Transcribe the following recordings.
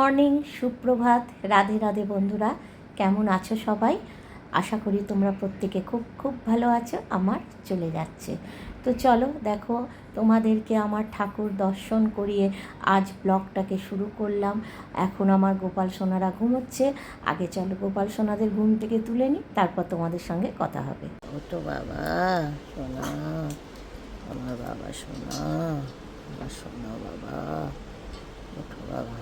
Morning, সুপ্রভাত। রাধে রাধে বন্ধুরা, কেমন আছো সবাই? আশা করি তোমরা প্রত্যেকে খুব খুব ভালো আছো, আমার চলে যাচ্ছে। তো চলো দেখো, তোমাদেরকে আমার ঠাকুর দর্শন করিয়ে আজ ব্লগটাকে শুরু করলাম। এখন আমার গোপাল সোনারা ঘুমোচ্ছে। আগে চলো গোপাল সোনাদের ঘুম থেকে তুলে নিই, তারপর তোমাদের সঙ্গে কথা হবে। ওটো বাবা, সোনা, আমার বাবা সোনা সোনা বাবা বাবা।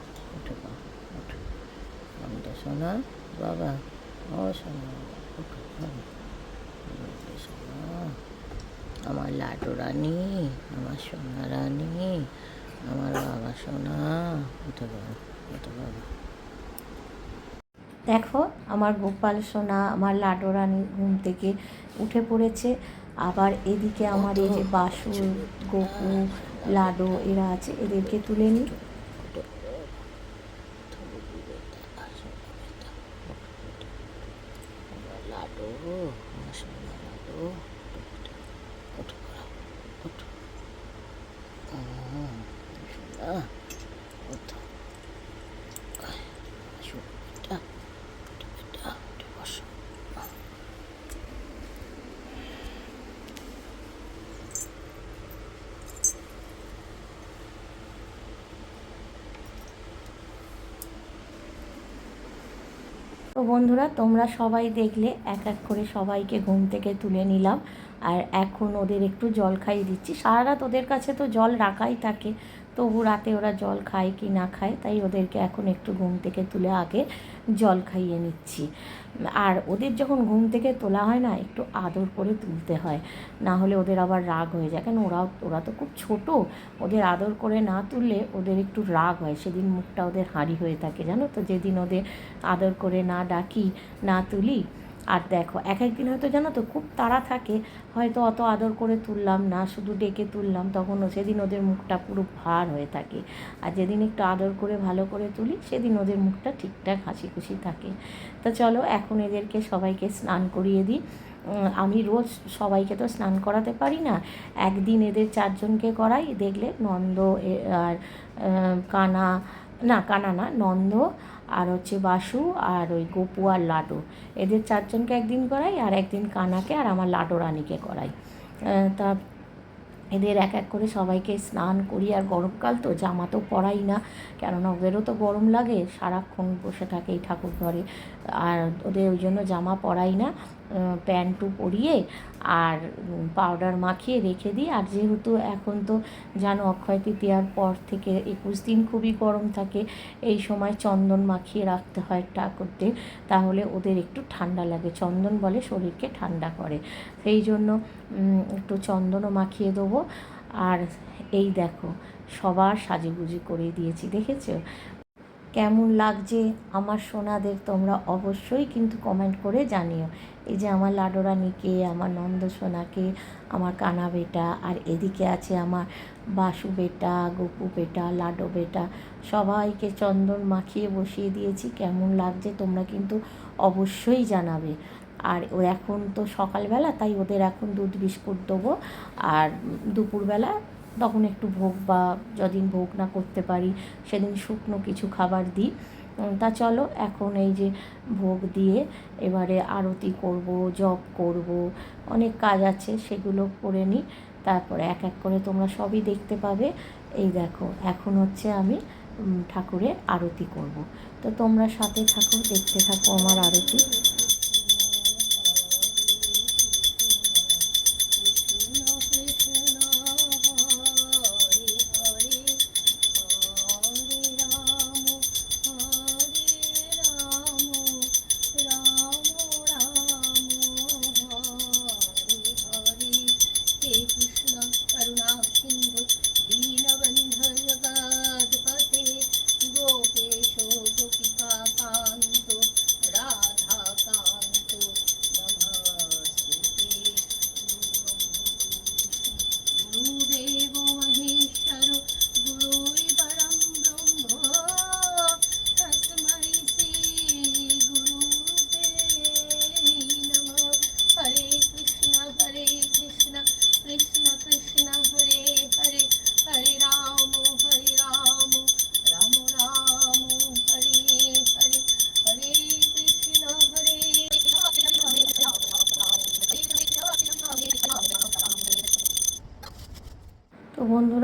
আমার লাডু রানী আমার সোনা রানী আমার বাবা সোনা ওঠো বাবা ওঠো বাবা দেখো, আমার গোপাল সোনা, আমার লাডোরানি ঘুম থেকে উঠে পড়েছে। আবার এদিকে আমার এই যে বাসু গোপু লাডো এরা আছে, এদেরকে তুলে নিই লাডু আমার সোনা লাডু ওঠো বাবা, ওঠো আহ, সোনা ওঠো আয়, আসো বেটা ওঠো বেটা উঠে বসো তো বন্ধুরা, তোমরা সবাই দেখলে এক এক করে সবাইকে ঘুম থেকে তুলে নিলাম। আর এখন ওদের একটু জল খাইয়ে দিচ্ছি। সারা রাত ওদের কাছে তো জল রাখাই থাকে। তবু রাতে ওরা জল খায় কি না খায়, তাই ওদেরকে এখন একটু ঘুম থেকে তুলে আগে জল খাইয়ে নিচ্ছি। আর ওদের যখন ঘুম থেকে তোলা হয় না, একটু আদর করে তুলতে হয়। না হলে ওদের আবার রাগ হয়ে যায়। কেন ওরা ওরা তো খুব ছোট। ওদের আদর করে না তুললে ওদের একটু রাগ হয়। সেদিন মুখটা ওদের হাঁড়ি হয়ে থাকে, জানো তো? যেদিন ওদের আদর করে না ডাকি, না তুলি আর দেখো, এক একদিন হয়তো জানো তো খুব তাড়া থাকে, হয়তো অত আদর করে তুললাম না, শুধু ডেকে তুললাম তখন সেদিন ওদের মুখটা পুরো ভার হয়ে থাকে। আর যেদিন একটু আদর করে ভালো করে তুলি, সেদিন ওদের মুখটা ঠিকঠাক হাসি খুশি থাকে। তো চলো, এখন এদেরকে সবাইকে স্নান করিয়ে দিই। আমি রোজ সবাইকে তো স্নান করাতে পারি না। একদিন এদের চারজনকে করাই, দেখলে নন্দ আর কানা, না কানা না, নন্দ আর হচ্ছে বাসু আর ওই গপু আর লাডু। এদের চারজনকে একদিন করাই আর একদিন কানাকে আর আমার লাডো রানীকে করাই। তা এদের এক এক করে সবাইকে স্নান করি আর গরমকাল তো, জামা তো পরাই না। কেননা ওদেরও তো গরম লাগে, সারাক্ষণ বসে থাকে এই ঠাকুর ঘরে। আর ওদের ওই জন্য জামা পরাই না। প্যান্টু পরিয়ে আর পাউডার মাখিয়ে রেখে দিই। আর যেহেতু এখন তো জানো অক্ষয় তৃতীয়ার পর থেকে একুশ দিন খুবই গরম থাকে, এই সময় চন্দন মাখিয়ে রাখতে হয় ঠাকুরদের তাহলে ওদের একটু ঠান্ডা লাগে। চন্দন বলে শরীরকে ঠান্ডা করে। সেই জন্য একটু চন্দনও মাখিয়ে দেবো। আর এই দেখো, সবার সাজুগুজু করে দিয়েছি, দেখেছ? কেমন লাগছে আমার সোনাদের তোমরা অবশ্যই কিন্তু কমেন্ট করে জানিও। এই যে আমার লাডোরানিকে, আমার নন্দ সোনাকে, আমার কানা বেটা, আর এদিকে আছে আমার বাসু বেটা, গপু বেটা, লাডো বেটা, সবাইকে চন্দন মাখিয়ে বসিয়ে দিয়েছি। কেমন লাগছে তোমরা কিন্তু অবশ্যই জানাবে। আর ও এখন তো সকালবেলা, তাই ওদের এখন দুধ বিস্কুট দেবো। আর দুপুরবেলা তখন একটু ভোগ বা যদিন ভোগ না করতে পারি, সেদিন শুকনো কিছু খাবার দিই। তা চলো, এখন এই যে ভোগ দিয়ে এবারে আরতি করব, জপ করব, অনেক কাজ আছে, সেগুলো করে নিই। তারপরে এক এক করে তোমরা সবই দেখতে পাবে। এই দেখো, এখন হচ্ছে আমি ঠাকুরের আরতি করব। তো তোমরা সাথে থাকো, দেখতে থাকো আমার আরতি।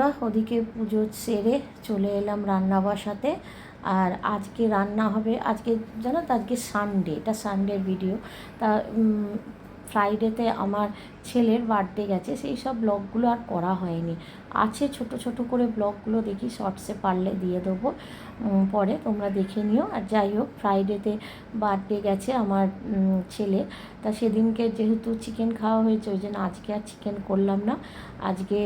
বন্ধুরা, ওদিকে পুজো সেরে চলে এলাম রান্না বসাতে আর আজকে রান্না হবে, আজকে জানো তো, আজকে সানডে এটা সানডের ভিডিও তা ফ্রাইডেতে আমার ছেলের বার্থডে গেছে, সেই সব ব্লগগুলো আর করা হয়নি। আছে, ছোট ছোট করে ব্লগগুলো দেখি শর্টসে পারলে দিয়ে দেবো। পরে তোমরা দেখে নিও। আর যাই হোক ফ্রাইডেতে বার্থডে গেছে আমার ছেলে। তা সেদিনকে যেহেতু চিকেন খাওয়া হয়েছে, ওই জন্য আজকে আর চিকেন করলাম না। আজকে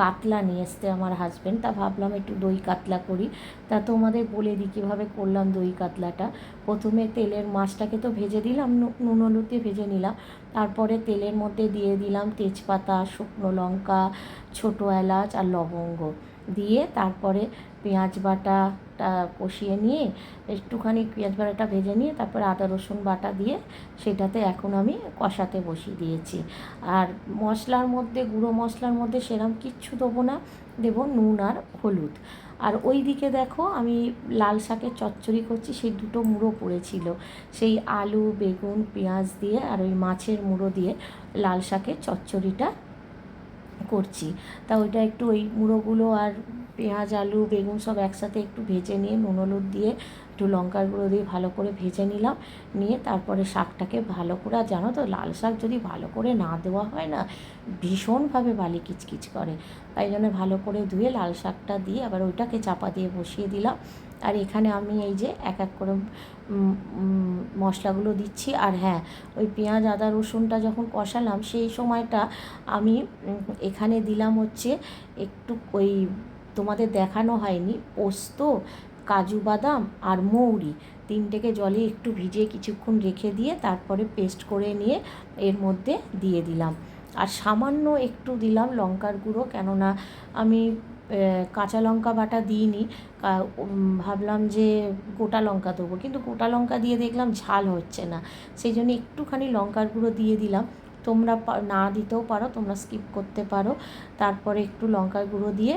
কাতলা নিয়ে এসতে আমার হাজব্যান্ড তা ভাবলাম একটু দই কাতলা করি। তা তোমাদের বলে দিই কীভাবে করলাম দই কাতলাটা। প্রথমে তেলের মাছটাকে তো ভেজে দিলাম নুন দিয়ে ভেজে নিলাম। তারপরে তেলের মধ্যে দিয়ে দিলাম তেজপাতা, শুকনো লঙ্কা ছোটো এলাচ আর লবঙ্গ দিয়ে তারপরে পেঁয়াজ বাটাটা কষিয়ে নিয়ে, একটুখানি পেঁয়াজ বাটাটা ভেজে নিয়ে তারপরে আদা, রসুন বাটা দিয়ে সেটাতে এখন আমি কষাতে বসিয়ে দিয়েছি। আর মশলার মধ্যে, গুঁড়ো মশলার মধ্যে সেরম কিচ্ছু দেবো না, দেবো নুন আর হলুদ। আর ওই দিকে দেখো আমি লাল শাকের চচ্চড়ি করছি, সেই দুটো মুড়ো পড়েছিল। সেই আলু, বেগুন, পেঁয়াজ দিয়ে আর ওই মাছের মুড়ো দিয়ে লাল শাকের চচ্চড়িটা করছি। তা ওইটা একটু ওই মুড়োগুলো আর পেঁয়াজ, আলু, বেগুন সব একসাথে একটু ভেজে নিয়ে, নুন, হলুদ দিয়ে একটু লঙ্কার গুঁড়ো দিয়ে ভালো করে ভেজে নিলাম। নিয়ে তারপরে শাকটাকে ভালো করে জানো তো লাল শাক যদি ভালো করে না দেওয়া হয় না, ভীষণভাবে বালি কিচকিচ করে। তাই জন্য ভালো করে ধুয়ে লাল শাকটা দিয়ে আবার ওইটাকে চাপা দিয়ে বসিয়ে দিলাম। আর এখানে আমি এই যে এক এক করে মশলাগুলো দিচ্ছি। আর হ্যাঁ ওই পেঁয়াজ, আদা, রসুনটা যখন কষালাম, সেই সময়টা আমি এখানে দিলাম হচ্ছে একটু ওই তোমাদের দেখানো হয়নি, পোস্ত, কাজু বাদাম আর মৌরি। তিনটেকে জলে একটু ভিজিয়ে কিছুক্ষণ রেখে দিয়ে তারপরে পেস্ট করে নিয়ে এর মধ্যে দিয়ে দিলাম। আর সামান্য একটু দিলাম লঙ্কার গুঁড়ো, কেননা আমি কাঁচা লঙ্কা বাটা দিইনি। ভাবলাম যে গোটা লঙ্কা দেবো। কিন্তু গোটা লঙ্কা দিয়ে দেখলাম ঝাল হচ্ছে না। সেই জন্য একটুখানি লঙ্কার গুঁড়ো দিয়ে দিলাম। তোমরা না দিতেও পারো, তোমরা স্কিপ করতে পারো। তারপরে একটু লঙ্কার গুঁড়ো দিয়ে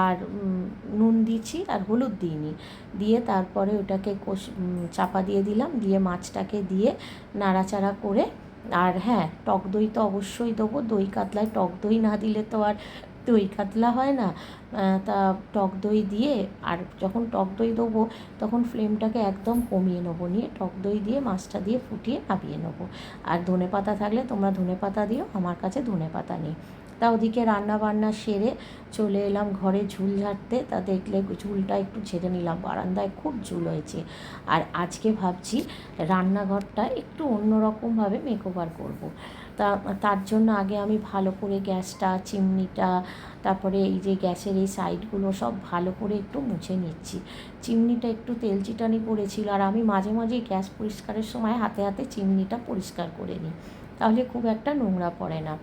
আর নুন দিয়েছি আর হলুদ দিইনি। দিয়ে তারপরে ওটাকে কষ চাপা দিয়ে দিলাম। দিয়ে মাছটাকে দিয়ে নাড়াচাড়া করে, আর হ্যাঁ টক দই তো অবশ্যই দেবো। দই কাতলায় টক দই না দিলে তো আর দই কাতলা হয় না তা টক দই দিয়ে আর যখন টক দই দেবো তখন ফ্লেমটাকে একদম কমিয়ে নেব, নিয়ে টক দই দিয়ে মাছটা দিয়ে ফুটিয়ে নামিয়ে নেব। আর ধনে পাতা থাকলে তোমরা ধনে পাতা দিও, আমার কাছে ধনে পাতা নেই। তা ওদিকে রান্না বান্না সেরে চলে এলাম ঘরে ঝুল ঝাড়তে, তা দেখলে ঝুলটা একটু ঝেড়ে নিলাম, বারান্দায় খুব ঝুল হয়েছে। আর আজকে ভাবছি রান্নাঘরটা একটু অন্যরকমভাবে মেকওভার করব। তা, তার জন্য আগে আমি ভালো করে গ্যাসটা, চিমনিটা, তারপরে এই যে গ্যাসের এই সাইডগুলো সব ভালো করে একটু মুছে নিচ্ছি। চিমনিটা একটু তেল চিটানি পড়েছিল আর আমি মাঝে মাঝে গ্যাস পরিষ্কারের সময় হাতে হাতে চিমনিটা পরিষ্কার করে নিই। তাহলে খুব একটা নোংরা পড়ে না।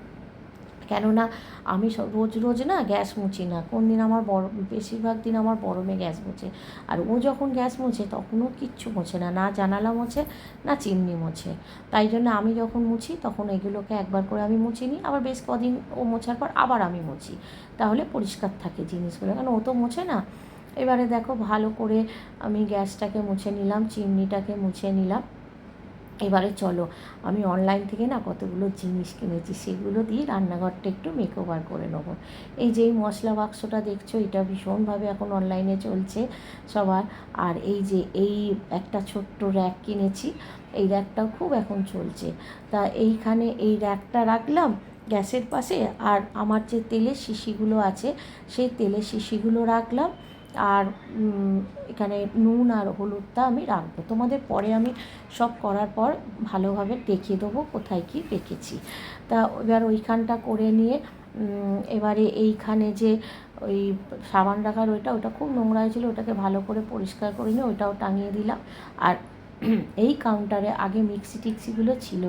কেননা আমি রোজ রোজ না গ্যাস মুছি না। কোন দিন আমার বড়, বেশিরভাগ দিন আমার বড় মেয়ে গ্যাস মুছে। আর ও যখন গ্যাস মুছে তখনও কিচ্ছু মোছে না। না জানালা মোছে, না চিমনি মোছে। তাই জন্য আমি যখন মুছি তখন এগুলোকে একবার করে আমি মুছি নিই আবার বেশ কদিন ও মোছার পর আবার আমি মুছি। তাহলে পরিষ্কার থাকে জিনিসগুলো। কারণ ও তো মোছে না। এবারে দেখো ভালো করে আমি গ্যাসটাকে মুছে নিলাম, চিমনিটাকে মুছে নিলাম। এবারে চলো, আমি অনলাইন থেকে না কতগুলো জিনিস কিনেছি, সেগুলো দিয়ে রান্নাঘরটা একটু মেকওভার করে নেব। এই যে মশলা বাক্সটা দেখছ, এটা ভীষণভাবে এখন অনলাইনে চলছে সবার। আর এই যে এই একটা ছোট্ট র্যাক কিনেছি, এই র্যাকটাও খুব এখন চলছে। তা এইখানে এই র্যাকটা রাখলাম গ্যাসের পাশে, আর আমার যে তেলের শিশিগুলো আছে, সেই তেলের শিশিগুলো রাখলাম। আর এখানে নুন আর হলুদটা আমি রাখব। তোমাদের পরে আমি সব করার পর ভালোভাবে দেখিয়ে দেবো কোথায় কি রেখেছি। তা এবার ওইখানটা করে নিয়ে এবারে এইখানে যে ওই সাবান রাখার ওইটা, ওটা খুব নোংরা হয়েছিলো, ওটাকে ভালো করে পরিষ্কার করে নিয়ে ওইটাও টাঙিয়ে দিলাম। আর এই কাউন্টারে আগে মিক্সি টিক্সিগুলো ছিল।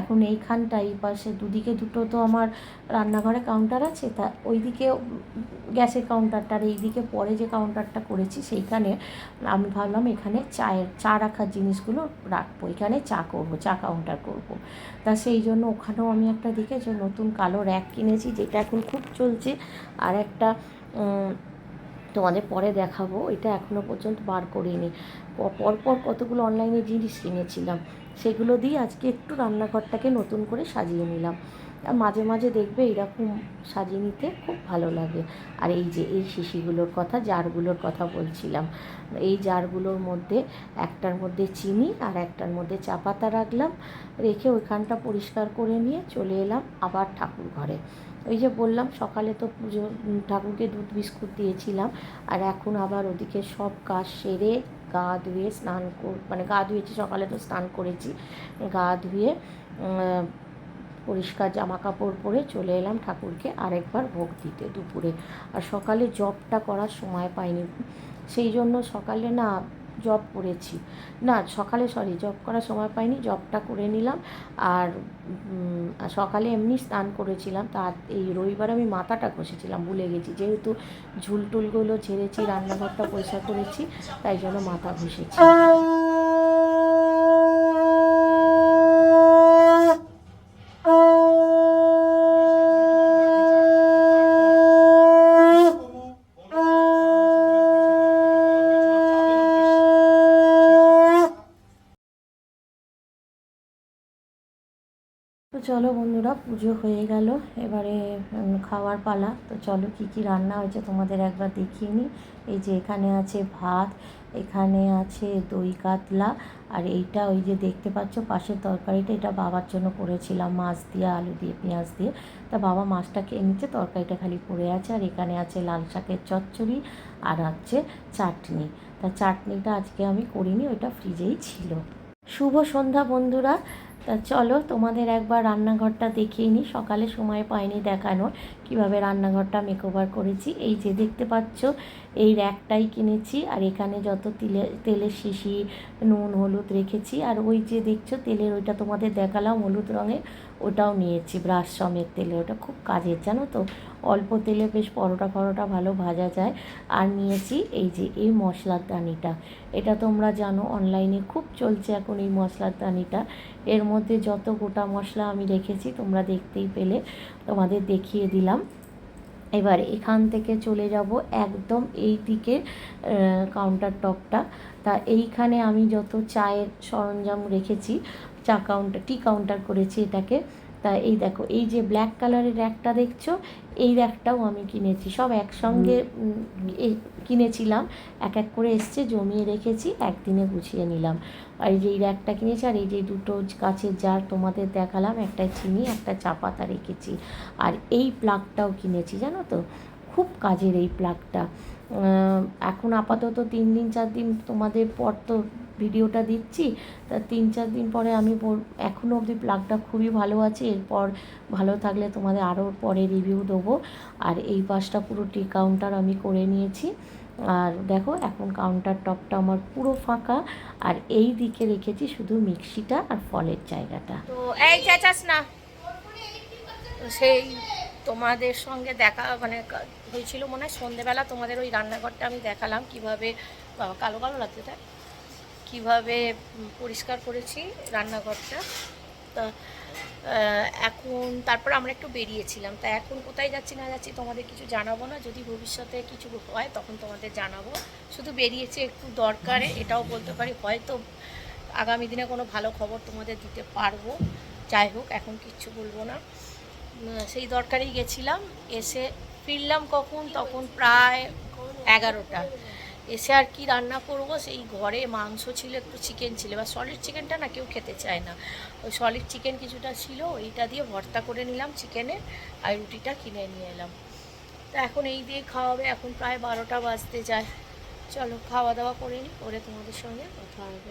এখন এইখানটা এই পাশে দুদিকে দুটো তো আমার রান্নাঘরে কাউন্টার আছে, তা ওইদিকে গ্যাসের কাউন্টারটা আর এইদিকে পরে যে কাউন্টারটা করেছি সেইখানে আমি ভাবলাম এখানে চায়ের, চা রাখার জিনিসগুলো রাখব, এখানে চা করব, চা কাউন্টার করব। তা সেই জন্য ওখানেও আমি একটা দেখেছি নতুন কালো র্যাক কিনেছি, যেটা এখন খুব চলছে, আর একটা তোমাদের পরে দেখাবো। এটা এখনও পর্যন্ত বার করিনি। পরপর কতগুলো অনলাইনে জিনিস কিনেছিলাম, সেগুলো দিয়ে আজকে একটু রান্নাঘরটাকে নতুন করে সাজিয়ে নিলাম। মাঝে মাঝে দেখবে এরকম সাজিয়ে নিতে খুব ভালো লাগে। আর এই যে, এই শিশিগুলোর কথা, জারগুলোর কথা বলছিলাম। এই জারগুলোর মধ্যে একটার মধ্যে চিনি আর একটার মধ্যে চা পাতা রাখলাম, রেখে ওইখানটা পরিষ্কার করে নিয়ে চলে এলাম আবার ঠাকুর ঘরে। ওই যে বললাম, সকালে তো পুজো ঠাকুরকে দুধ বিস্কুট দিয়েছিলাম আর এখন আবার ওদিকে সব কাজ সেরে গা ধুয়ে স্নান কর মানে গা ধুয়েছি, সকালে তো স্নান করেছি। গা ধুয়ে পরিষ্কার জামা কাপড় পরে চলে এলাম ঠাকুরকে আরেকবার ভোগ দিতে দুপুরে। আর সকালে জবটা করার সময় পাইনি। সেই জন্য সকালে না জব করেছি। না, সকালে সরি জব করার সময় পাইনি জবটা করে নিলাম। আর সকালে এমনি স্নান করেছিলাম। তা এই রবিবার আমি মাথাটা ঘষেছিলাম, ভুলে গেছি। যেহেতু ঝুলটুলগুলো ঝেড়েছি, রান্নাঘরটা পরিষ্কার করেছি, তাই জন্য মাথা ঘষেছি। চলো বন্ধুরা, পুজো হয়ে গেল। এবারে খাওয়ার পালা। তো চলো কি কি রান্না হয়েছে তোমাদের একবার দেখিয়ে নিই। এই যে এখানে আছে ভাত, এখানে আছে দই কাতলা, আর এইটা ওই যে দেখতে পাচ্ছ পাশের তরকারিটা, এটা বাবার জন্য করেছিলাম, মাছ দিয়ে, আলু দিয়ে, পেঁয়াজ দিয়ে। তা বাবা মাছটা খেয়ে নিচ্ছে তরকারিটা খালি পড়ে আছে, আর এখানে আছে লাল শাকের চচ্চড়ি, আর হচ্ছে চাটনি। তা চাটনিটা আজকে আমি করিনি, ওইটা ফ্রিজেই ছিল। শুভ সন্ধ্যা বন্ধুরা। তা চলো তোমাদের একবার রান্নাঘরটা দেখিয়ে নিই সকালে সময় পাইনি দেখানোর। কীভাবে রান্নাঘরটা মেকওভার করেছি। এই যে দেখতে পাচ্ছ, এই র্যাকটাই কিনেছি আর এখানে যত তিলে, তেলের শিশি, নুন, হলুদ রেখেছি আর ওই যে দেখছ তেলের ওইটা তোমাদের দেখালাম, হলুদ রঙের, ওটাও নিয়েছি ব্রাশ সমেত তেলে ওটা খুব কাজের, জানো তো? অল্প তেলে বেশ পরোটা ফরোটা ভালো ভাজা যায়। আর নিয়েছি এই যে এই মশলার দানিটা। এটা তোমরা জানো অনলাইনে খুব চলছে এখন এই মশলার দানিটা। এর মধ্যে যত গোটা মশলা আমি রেখেছি, তোমরা দেখতেই পেলে। তোমাদের দেখিয়ে দিলাম। এবার এখান থেকে চলে যাব একদম এই দিকে কাউন্টার টপটা তা এইখানে আমি যত চায়ের সরঞ্জাম রেখেছি, চা কাউন্টার টি কাউন্টার করেছি এটাকে। তা এই দেখো এই যে ব্ল্যাক কালারের র্যাকটা দেখছ এই র্যাকটাও আমি কিনেছি। সব একসঙ্গে কিনেছিলাম। এক এক করে এসছে জমিয়ে রেখেছি একদিনে গুছিয়ে নিলাম। আর এই যে এই র্যাকটা কিনেছি আর এই যে দুটো কাছের জার তোমাদের দেখালাম একটা চিনি একটা চা পাতা রেখেছি। আর এই প্লাগটাও কিনেছি জানো তো? খুব কাজের এই প্লাগটা এখন আপাতত তিন দিন চার দিন তোমাদের পর তো ভিডিওটা দিচ্ছি। তা তিন চার দিন পরে আমি এখনও অবধি প্লাগটা খুবই ভালো আছে। এরপর ভালো থাকলে তোমাদের আরও পরে রিভিউ দেবো। আর এই পাশটা পুরো টি কাউন্টার আমি করে নিয়েছি। আর দেখো, এখন কাউন্টার টপটা আমার পুরো ফাঁকা। আর এই দিকে রেখেছি শুধু মিক্সিটা আর ফলের জায়গাটা। তো এই চেঁচাস না। সেই তোমাদের সঙ্গে দেখা মানে হয়েছিল মনে হয় সন্ধেবেলা তোমাদের ওই রান্নাঘরটা আমি দেখালাম কীভাবে কালো কালো লাগছে কীভাবে পরিষ্কার করেছি রান্নাঘরটা? তা এখন তারপর আমরা একটু বেরিয়েছিলাম। তা এখন কোথায় যাচ্ছি, না যাচ্ছি তোমাদের কিছু জানাব না? যদি ভবিষ্যতে কিছু হয়, তখন তোমাদের জানাব। শুধু বেরিয়েছে একটু দরকারে, এটাও বলতে পারি, হয়তো আগামী দিনে কোনো ভালো খবর তোমাদের দিতে পারব। যাই হোক, এখন কিচ্ছু বলব না। সেই দরকারেই গেছিলাম, এসে ফিরলাম কখন? তখন প্রায় এগারোটা। এসে আর কি রান্না করব? সেই ঘরে মাংস ছিল, একটু চিকেন ছিল। বা সলিড চিকেনটা না কেউ খেতে চায় না। ওই সলিড চিকেন কিছুটা ছিল এইটা দিয়ে ভর্তা করে নিলাম চিকেনের আর রুটিটা কিনে নিয়ে এলাম। তা এখন এই দিয়ে খাওয়াবে, এখন প্রায় বারোটা বাজতে যায়। চলো, খাওয়া দাওয়া করে নিই করে তোমাদের সঙ্গে কথা হবে।